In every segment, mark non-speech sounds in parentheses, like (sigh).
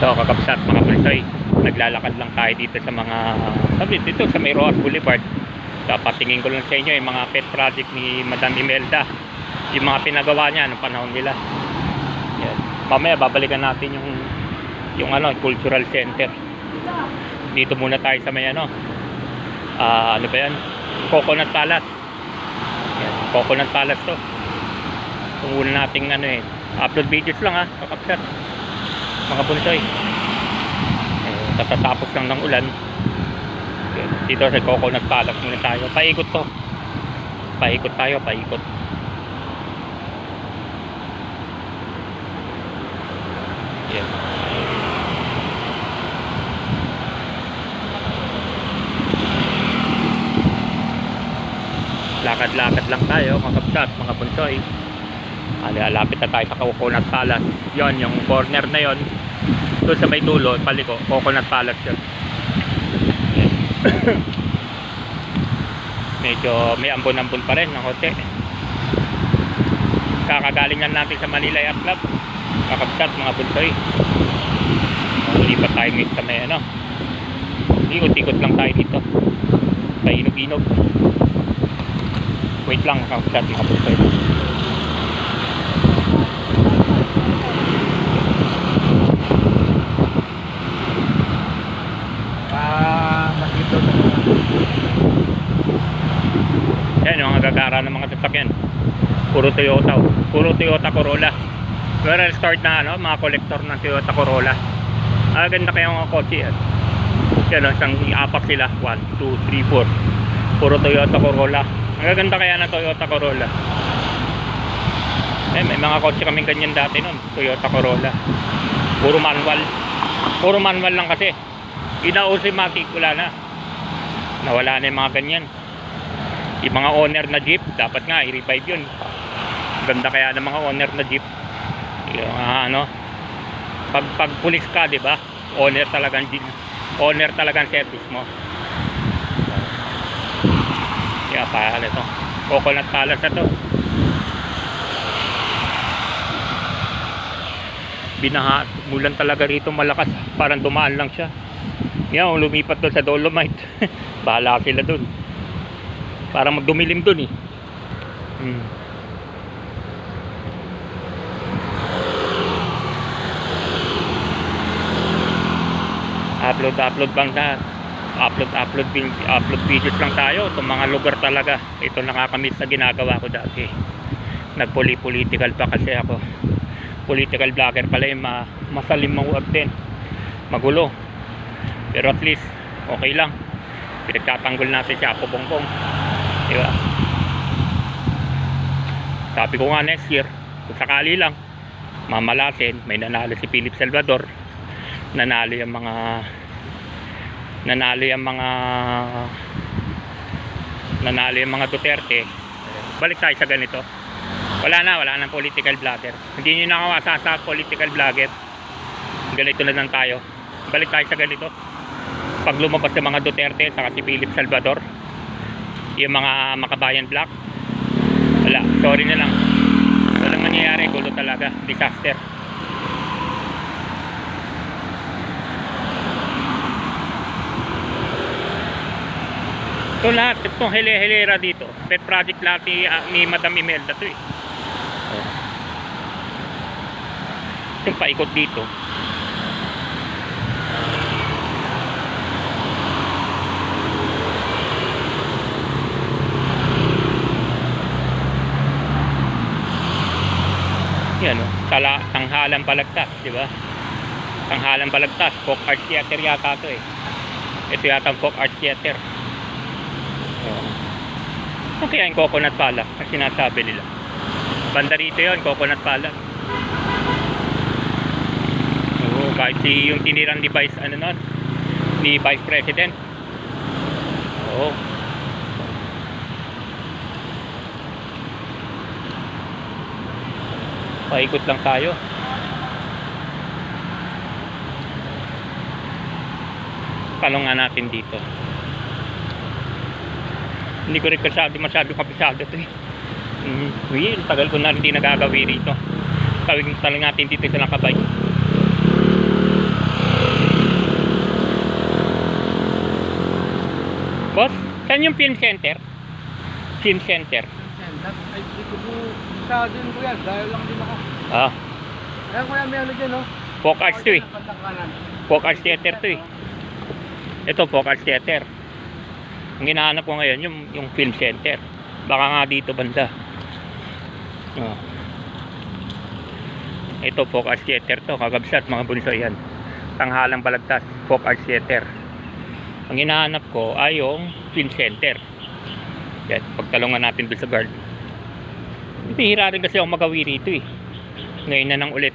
So, kakabsat mga pulsoy, naglalakad lang tayo dito sa mga, sabi dito sa may Roas Boulevard. Dapat tingin ko lang sa inyo yung mga pet project ni Madam Imelda. Yung mga pinagawa niya noong panahon nila. Yan. Mamaya babalikan natin yung yung ano, cultural center. Dito muna tayo sa may ano, ah, ano ba yan? Coconut Palace. Yan, Coconut Palace to. Una nating ano eh, upload videos lang ha, kakapsat. Mga punsoy. Eh, katatapos lang ng ulan. Dito sa Coconut Palace muna tayo. Paikot to. Paikot tayo, paikot. Yan. lakad-lakad lang tayo mga kapsat, mga bunsoy Ali, alapit na tayo sa Coconut Palace yon yung corner na yon doon sa may dulo, paliko, Coconut Palace yun (coughs) medyo may ambon-ambon pa rin ng hote kakagalingan natin sa Manila Yacht Club. Kakapsat mga bunsoy lipat tayo ngayon sa may ano ikot-ikot lang tayo dito. Sa inog-inog. Wait lang kakapsat mga bunsoy Ah, makito Yung gagara ng mga sasakyan. Puro Toyota. oh. Puro Toyota Corolla. Pero start na ano, mga collector ng Toyota Corolla. Ah, ganda kaya mga kotse yan. Yan o, isang apak sila. 1, 2, 3, 4. Puro Toyota Corolla. Ang gaganda kaya ng Toyota Corolla. Eh, may mga kotse kaming ganyan dati nun. Toyota Corolla. Puro manual. Puro manual lang kasi. Ina-automatic wala na. Nawala na yung mga ganyan yung mga owner na jeep dapat nga i-revive yun. Ganda kaya ng mga owner na jeep. Yung ah, ano pag pag pulis ka di ba? Owner talagang jeep owner talagang service mo. Kaya pa ano to coconut palace na to. Binaha mulan talaga rito malakas. Parang dumaan lang siya. Yan lumipat doon sa Dolomite. (laughs) Bahala sila doon para magdumilim dun eh. Hmm. upload upload bang na upload upload upload videos lang tayo. Itong mga lugar talaga. Ito nakakamiss na ginagawa ko dati. Nagpuli political pa kasi ako. Political vlogger pala yung ma masalim mawag din. Magulo. Pero at least okay lang. Pinagtatanggol natin si Apo Bongbong di ba sabi ko nga next year kung sakali lang mamalasin may nanalo si Philip Salvador. Nanalo yung mga nanalo yung mga nanalo yung mga Duterte. Balik tayo sa ganito. Wala na wala nang political vlogger. Hindi nyo nakawasa sa political vlogger. Ganito na lang tayo. Balik tayo sa ganito. Pag lumabas yung mga Duterte saka si Philip Salvador yung mga makabayan black. Wala, sorry na lang. Walang mangyayari, gulo talaga. Disaster. Ito lahat, itong hele-helera dito. Pet project lahat ni, ah, ni Madam Imelda to eh. Itong paikot dito yan o, tala, tanghalan palagtas, di ba? Tanghalan palagtas, folk art theater yata to eh. Ito yata ang folk art theater. Oh. Kaya yung coconut pala? Ang sinasabi nila. Banda rito yun, coconut pala. Oo, kahit si yung tinirang ni Vice, ano nun, ni Vice President. Oo. paikot lang tayo. Tanong nga natin dito? Hindi ko rin kasado masyado kapisado ito eh. Mm, well, tagal ko na hindi nagagawi rito. Tawag talang natin dito sa nakabay boss saan yung film center? Film center. Sa din ko yan. Dahil lang din Ah, Ayan kuya, may ano dyan, no? Folk Arts to eh. Folk Arts Theater to eh. Ito, Folk Arts Theater. Ang hinahanap ko ngayon, yung, yung film center. Baka nga dito banda. Oh. Ito, Folk Arts Theater to. Kagabsat, mga bunso yan. Tanghalang balagtas, Folk Arts Theater. Ang hinahanap ko ay yung film center. Yan, pagtalungan natin doon sa guard. Bihira rin kasi ako magawi rito eh. Ngayon na nang ulit.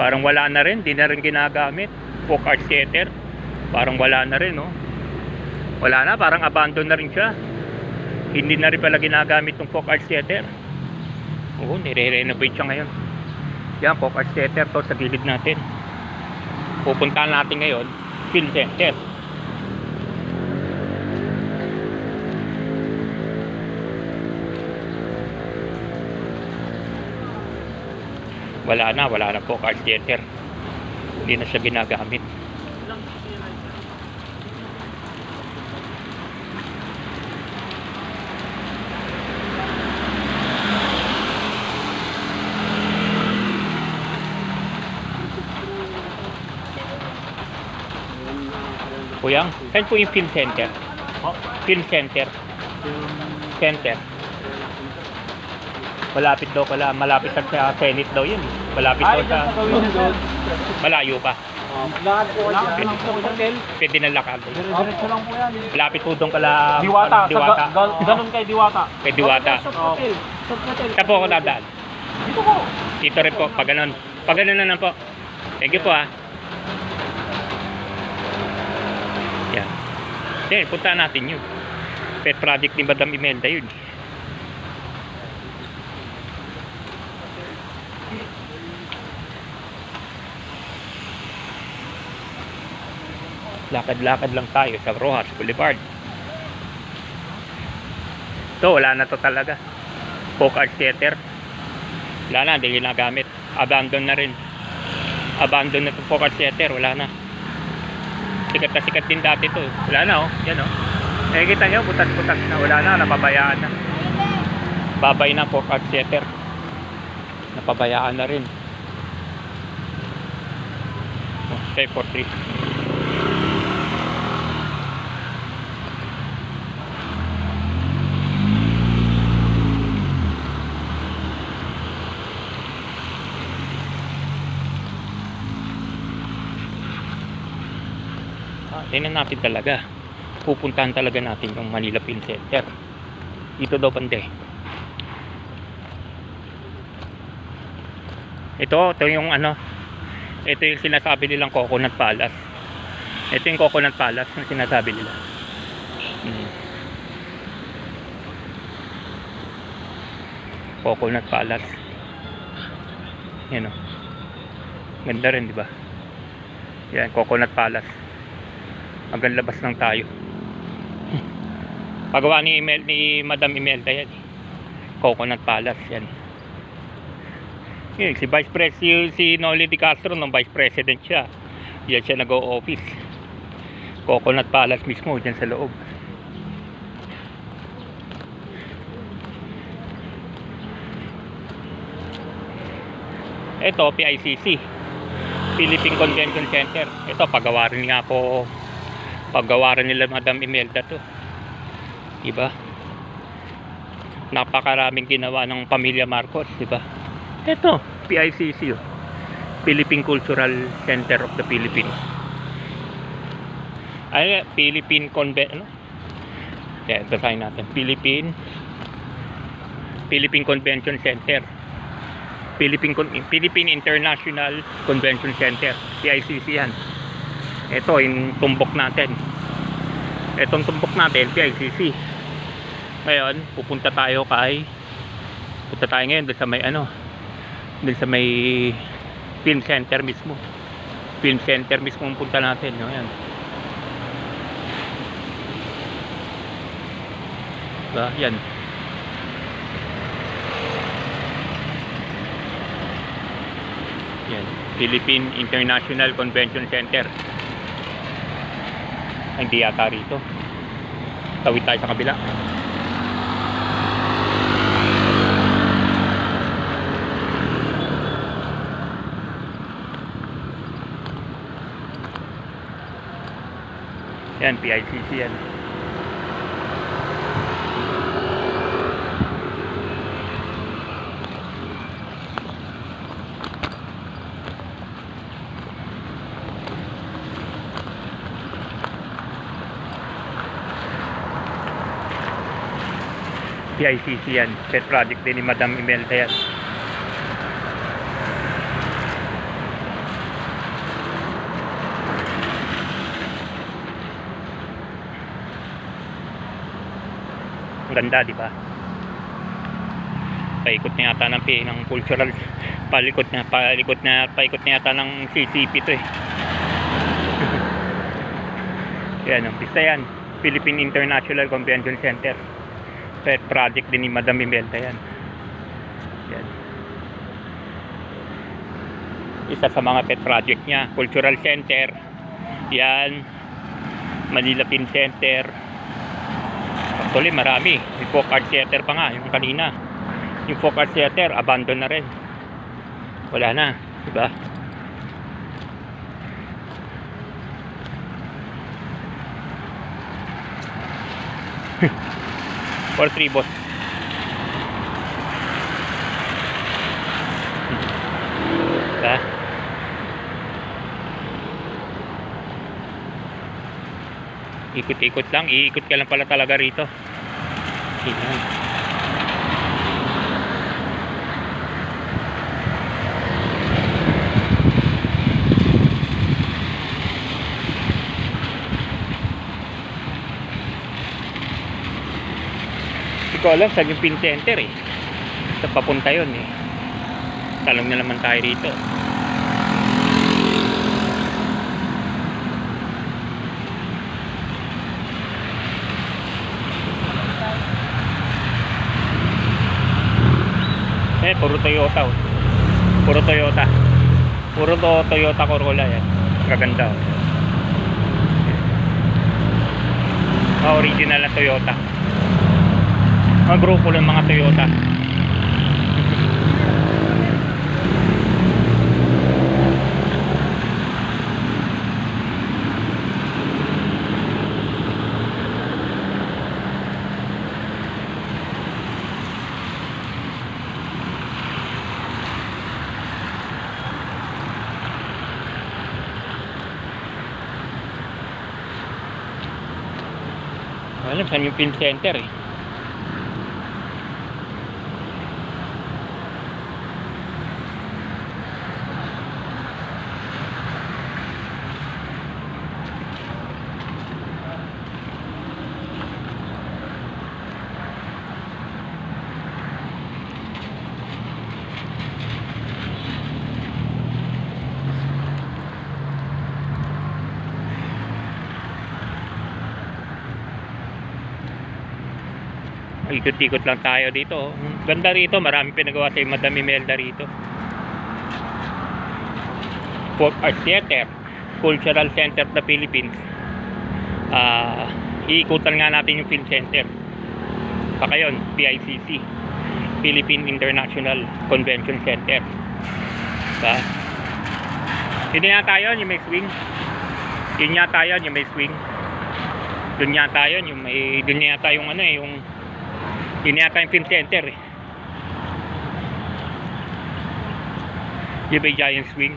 Parang wala na rin, di na rin ginagamit. Folk Arts Theater. Parang wala na rin, no? Wala na, parang abandon na rin siya. Hindi na rin pala ginagamit ng Folk Arts Theater. Oo, nire-renovate siya ngayon. Yan, Folk Arts Theater to sa gilid natin. Pupuntahan natin ngayon, Film Center. Wala na, wala na Folk Arts Theater. Hindi na siya ginagamit. Kuyang, saan po yung film center? Oh, Film center. yung... Center. Malapit daw pala, malapit sa Senate daw yun. Malapit daw sa, malayo pa. Lakad po kayo. Lakad po hotel. Pwede na lakad. Diretso lang po yan. Malapit po doon kala, Diwata, ano, diwata. Ganun kay Diwata. Kay Diwata. Sa po ako dadaan? Dito po. Dito rin po, pag ganun. Pag ganun na lang po. Thank you po ah. Yan. Yan, punta natin yun. Pet project ni Madam Imelda yun. lakad-lakad lang tayo sa Rojas Boulevard. Ito wala na to talaga. Folk art theater. Wala na hindi ginagamit. Abandon na rin. Abandon na to folk art theater wala na. Sikat na sikat din dati to. Wala na oh. Yan oh. Eh, Nakikita nyo butas-butas na. Wala na napabayaan na. Babay na folk art theater. Napabayaan na rin. 543 tingnan natin talaga. Pupuntahan talaga natin yung Manila Film Center. Dito daw bande. Ito, ito yung ano. Ito yung sinasabi nilang Coconut Palace. Ito yung Coconut Palace na sinasabi nila. Hmm. Coconut Palace. Yan o. Ganda rin, di ba? Yan, Coconut Palace hanggang labas lang tayo. Pagawa ni, Imel, ni Madam Imelda yan. Coconut Palace yan. Yun, si Vice President si Noli Di Castro nung Vice President siya. Yan siya nag-o-office. Coconut Palace mismo dyan sa loob. Ito PICC Philippine Convention Center. Ito pagawa rin nga po paggawa rin nila Madam Imelda to. Diba? Napakaraming ginawa ng pamilya Marcos diba? Ito PICC oh. Philippine Cultural Center of the Philippines. Ay Philippine Conven ano? Yan basahin natin. Philippine Philippine Convention Center. Philippine Philippine International Convention Center. PICC yan ito yung tumbok natin itong tumbok natin PICC ngayon pupunta tayo kay punta tayo ngayon doon sa may ano doon sa may film center mismo film center mismo ang punta natin no? yan diba? yan yan Philippine International Convention Center. Ay, Hindi yata rito. Tawid tayo sa kabila. Yan, PICC yan. PICC yan. Pet project din ni Madam Imelda yan. Ang ganda, di ba? Paikot na yata ng, ng cultural palikot na palikot na paikot na yata ng CCP to eh. (laughs) yan, ang pista yan. Philippine International Convention Center. Pet project din ni Madam Imelda yan. Yan. Isa sa mga pet project niya, Cultural Center. Yan. Manila Pin Center. Actually, marami. May folk art theater pa nga, yung kanina. Yung folk art theater, abandon na rin. Wala na, di Or three boss. Diba? Ikot-ikot lang, iikot ka lang pala talaga rito. Tingnan. Ko alam saan yung pin center eh. Sa papunta yun eh. Talong na naman tayo rito. Eh, puro Toyota. oh. Puro Toyota. Puro to Toyota Corolla yan. Kaganda. oh. Mga original na Toyota. Mga grupo ng mga Toyota. Alam saan yung pin center eh. Ikot-ikot lang tayo dito. Ganda rito, marami pinagawa sa Madam Imelda rito. Folk Art Theater, Cultural Center the Philippines. Ah, iikutan nga natin yung film center. Saka yun, PICC, Philippine International Convention Center. Diba? Yun yata yun, yung may swing. Yun yata yun, yung may swing. Doon yata yun, yung may, doon yata yung ano eh, yung yun yata yung film center eh. Yung may giant swing.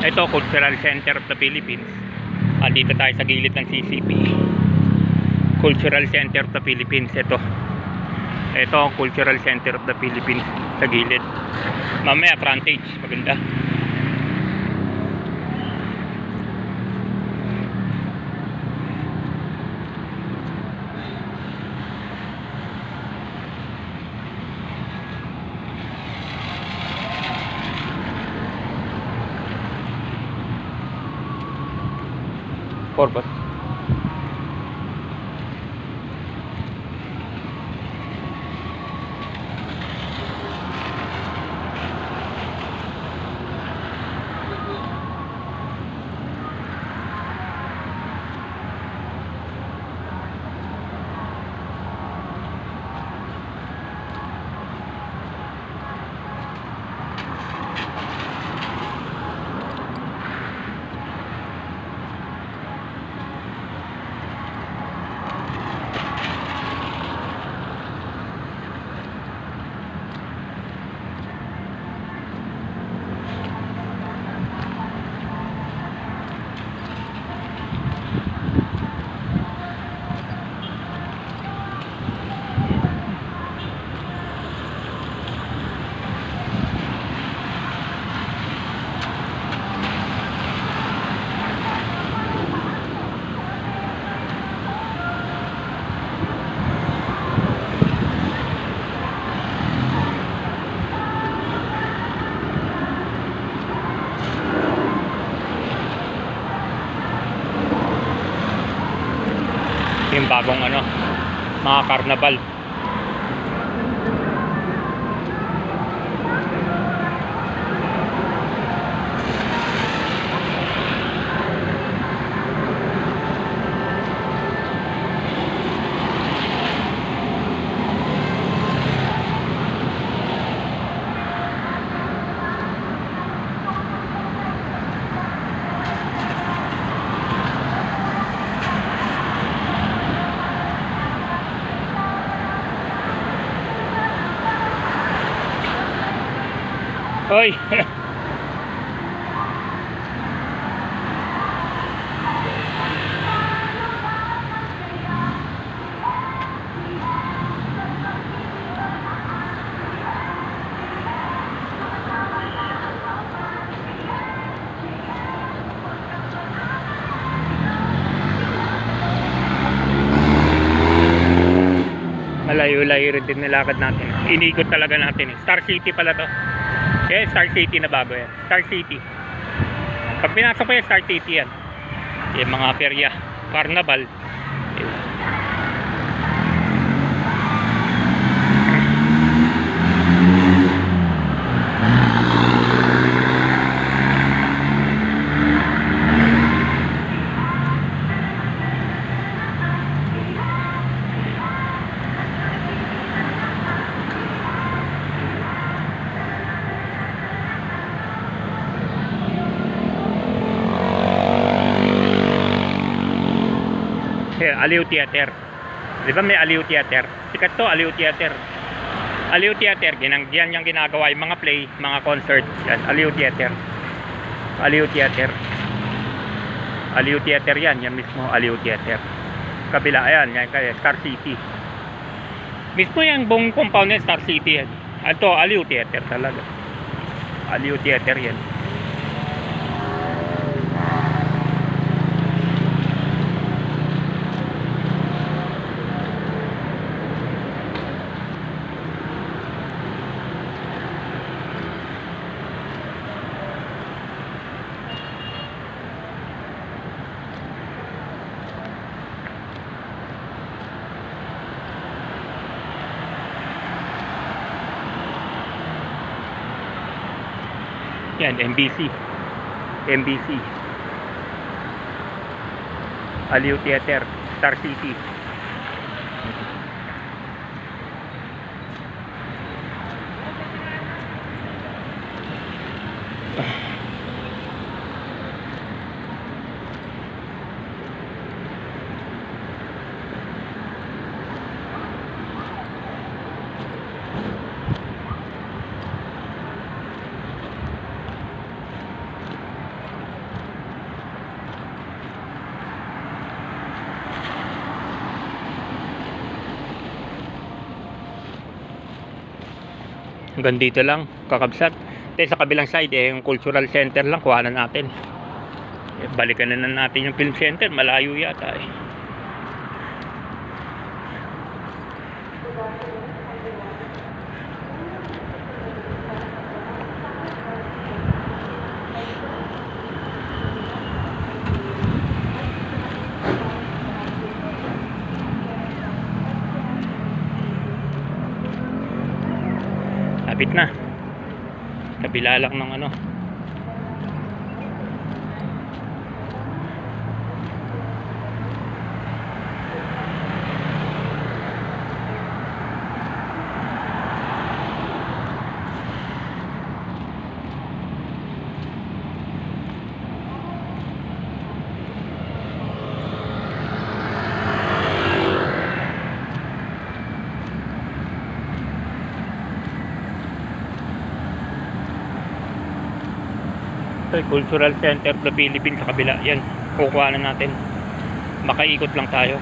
Ito, Cultural Center of the Philippines. Andito tayo sa gilid ng CCP. Cultural Center of the Philippines. Ito. Ito ang Cultural Center of the Philippines sa gilid. Mamaya, frontage. Maganda. 4 boss. Yung bagong ano, mga carnival. Malayo-layo rin din nilakad natin. Inikot talaga natin. eh. Star City pala to. Eh, Star City na bago yan. Star City. Pag pinasok ko yan, Star City yan. Yung mga perya. Carnival. Aliw Theater. Di ba may Aliw Theater? Sikat to, Aliw Theater. Aliw Theater, ginang, yan yung ginagawa yung mga play, mga concert. Yan, Aliw Theater. Aliw Theater. Aliw Theater yan, yan mismo Aliw Theater. Kabila, ayan, yan, kaya Star City. Mismo yung buong compound ng Star City yan. Ito, Aliw Theater talaga. Aliw Theater yan. Yan, MBC. MBC. Aliw Theater, Star City. Hanggang dito lang, kakabsat. Then sa kabilang side, eh, yung cultural center lang, kuhanan natin. Eh, balikan na na natin yung film center, malayo yata eh. Kabila lang ng ano. Cultural Center of the Philippines sa kabila. Yan, kukuha na natin. Makaikot lang tayo.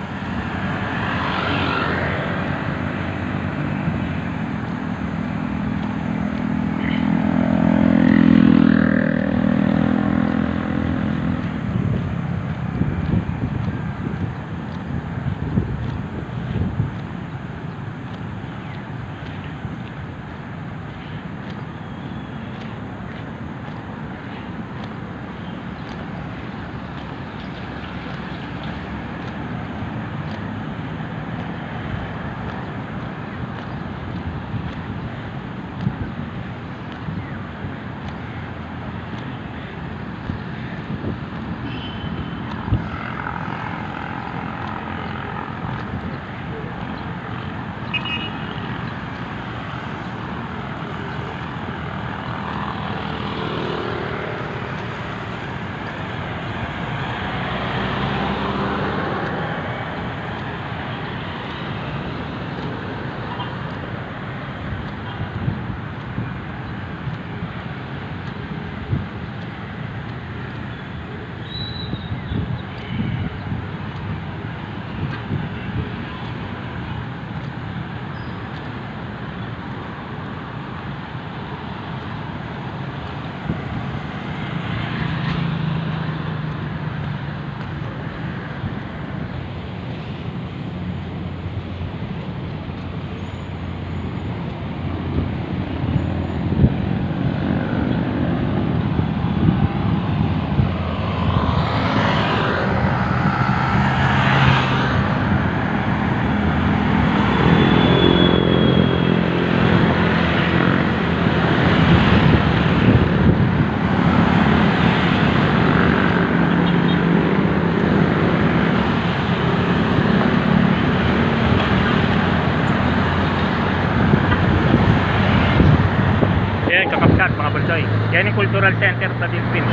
Yan yung Cultural Center sa Philippines.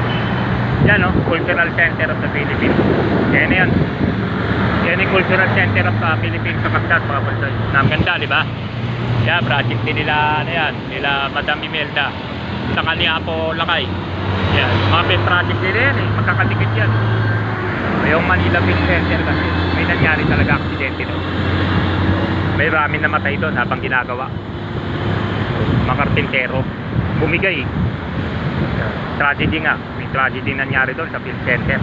Yan o, Cultural Center of the Philippines. Yan na yan. Yan yung Cultural Center of the Philippines sa Kapsat mga bulsoy. Na ang ganda, di ba? Yan, project din nila, ano yan, nila Madam Imelda. Sa Kaniapo, Lakay. Yan, mga pet project din yan eh. Magkakadikit yan. Yung Manila Pet Center kasi, may nangyari talaga aksidente doon. May ramin namatay doon habang ginagawa mga karpintero bumigay tragedy nga. May tragedy nangyari doon sa field center.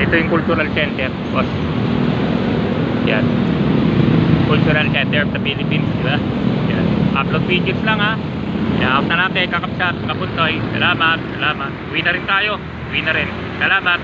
Ito yung cultural center. Boss. Yan. Cultural center the Philippines di ba? Yan. Upload videos lang ha? Out na natin kakapsat kapuntoy. Salamat salamat. Uwi na rin tayo. Uwi na rin. Salamat